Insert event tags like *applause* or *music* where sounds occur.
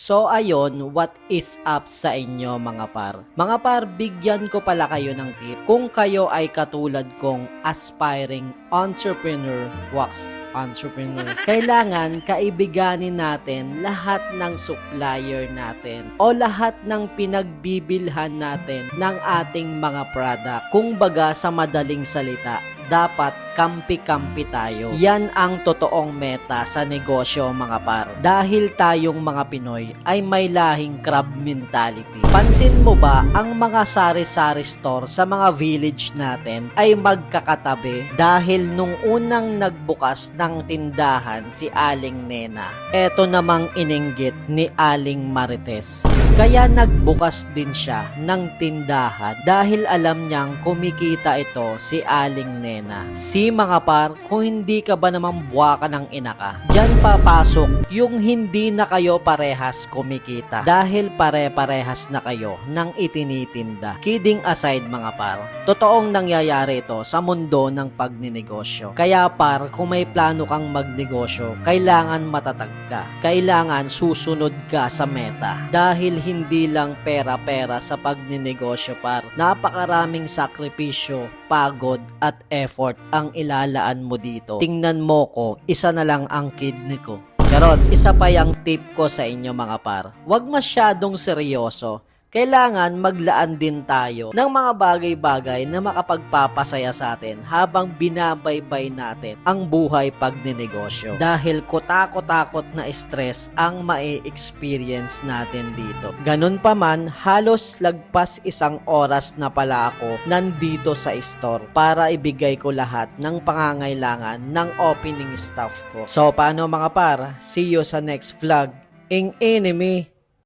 So ayon, what is up sa inyo mga par? Mga par, bigyan ko pala kayo ng tip. Kung kayo ay katulad kong aspiring entrepreneur, wax entrepreneur, *laughs* kailangan kaibiganin natin lahat ng supplier natin o lahat ng pinagbibilhan natin ng ating mga product. Kung baga sa madaling salita, dapat kampi-kampi tayo. Yan ang totoong meta sa negosyo mga par. Dahil tayong mga Pinoy ay may lahing crab mentality. Pansin mo ba ang mga sari-sari store sa mga village natin ay magkakatabi dahil nung unang nagbukas ng tindahan si Aling Nena. Eto namang ininggit ni Aling Marites. Kaya nagbukas din siya ng tindahan dahil alam niyang kumikita ito si Aling Nena. Si mga par, kung hindi ka ba naman buwaka ng ina ka, dyan papasok yung hindi na kayo parehas kumikita dahil pare-parehas na kayo ng itinitinda. Kidding aside mga par, totoong nangyayari ito sa mundo ng pagninegosyo. Kaya par, kung may plano kang magnegosyo, kailangan matatag ka. Kailangan susunod ka sa meta. Dahil hindi lang pera-pera sa pagninegosyo par. Napakaraming sakripisyo, pagod at effort ang ilalaan mo dito. Tingnan mo ko, isa na lang ang kidney ko. Karot, isa pa yung tip ko sa inyo mga par. Huwag masyadong seryoso. Kailangan maglaan din tayo ng mga bagay-bagay na makapagpapasaya sa atin habang binabaybay natin ang buhay pagninegosyo. Dahil kutakot-takot na stress ang mai-experience natin dito. Ganun pa man, halos lagpas isang oras na pala ako nandito sa store para ibigay ko lahat ng pangangailangan ng opening staff ko. So paano mga par? See you sa next vlog. Ing enemy